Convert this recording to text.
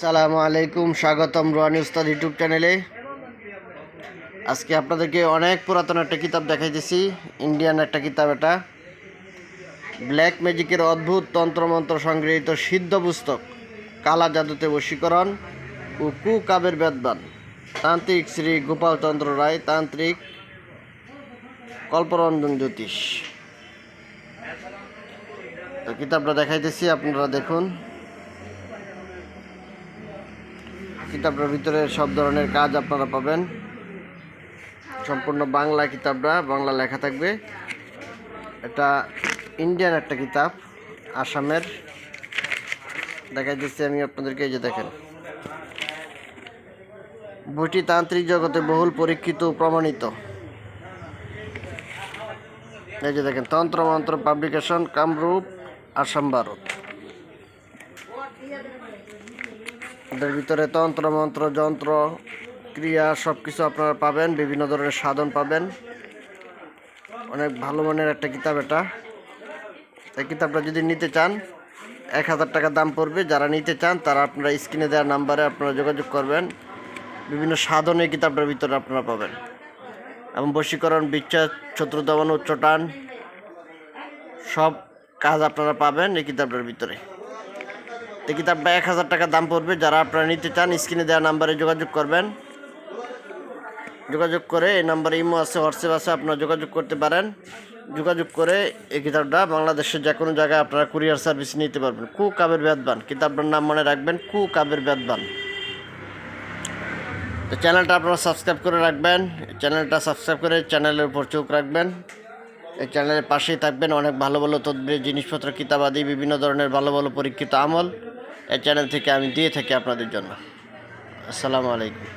সালামু আলাইকুম, স্বাগতম রোহানি উস্তাদ ইউটিউব চ্যানেলে। আজকে আপনাদেরকে অনেক পুরাতন একটা কিতাব দেখাইতেছি, ইন্ডিয়ান একটা কিতাব এটা। ব্ল্যাক ম্যাজিকের অদ্ভুত তন্ত্রমন্ত্র সংগৃহীত সিদ্ধ পুস্তক, কালা জাদুতে বশীকরণ ও কু কাবের বেদবান। তান্ত্রিক শ্রী গোপাল চন্দ্র রায়, তান্ত্রিক কল্পরঞ্জন জ্যোতিষ। তো কিতাবটা দেখাইতেছি, আপনারা দেখুন। কিতাবটার ভিতরে সব ধরনের কাজ আপনারা পাবেন। সম্পূর্ণ বাংলা কিতাবটা, বাংলা লেখা থাকবে। এটা ইন্ডিয়ান একটা কিতাব, আসামের। দেখাই দিচ্ছি আমি আপনাদেরকে, এই যে দেখেন। বইটি তান্ত্রিক জগতে বহুল পরীক্ষিত প্রমাণিত। এই যে দেখেন, তন্ত্র মন্ত্র পাবলিকেশন কামরূপ, আসাম, ভারত। এদের ভিতরে তন্ত্র, মন্ত্র, যন্ত্র, ক্রিয়া সব কিছু আপনারা পাবেন, বিভিন্ন ধরনের সাধন পাবেন। অনেক ভালো মানের একটা কিতাব এটা। এই কিতাবটা যদি নিতে চান, এক হাজার টাকা দাম পড়বে। যারা নিতে চান, তারা আপনারা স্ক্রিনে দেওয়ার নাম্বারে আপনারা যোগাযোগ করবেন। বিভিন্ন সাধন এই কিতাবটার ভিতরে আপনারা পাবেন। এবং বশীকরণ, বিচ্ছেদ শত্রু দমন উচ্চটান, সব কাজ আপনারা পাবেন এই কিতাবটার ভিতরে। এই কিতাবটা এক হাজার টাকা দাম পড়বে। যারা আপনারা নিতে চান, স্ক্রিনে দেওয়া নাম্বারে যোগাযোগ করবেন। যোগাযোগ করে এই নাম্বারে ইমো আছে, হোয়াটসঅ্যাপ আছে, আপনারা যোগাযোগ করতে পারেন। যোগাযোগ করে এই কিতাবটা বাংলাদেশের যে কোনো জায়গায় আপনারা কুরিয়ার সার্ভিস নিতে পারবেন। কু কাবের বেদবান। কিতাবটার নাম মনে রাখবেন, কু কাবের বেদবান। তো চ্যানেলটা আপনারা সাবস্ক্রাইব করে রাখবেন। চ্যানেলটা সাবস্ক্রাইব করে চ্যানেলের উপর চোখ রাখবেন। এই চ্যানেলের পাশেই থাকবেন অনেক ভালো ভালো তদবির জিনিসপত্র কিতাব আদি বিভিন্ন ধরনের ভালো ভালো পরীক্ষিত আমল। এই চ্যানেল থেকে আমি দিয়ে থাকি আপনাদের জন্য। আসসালামু আলাইকুম।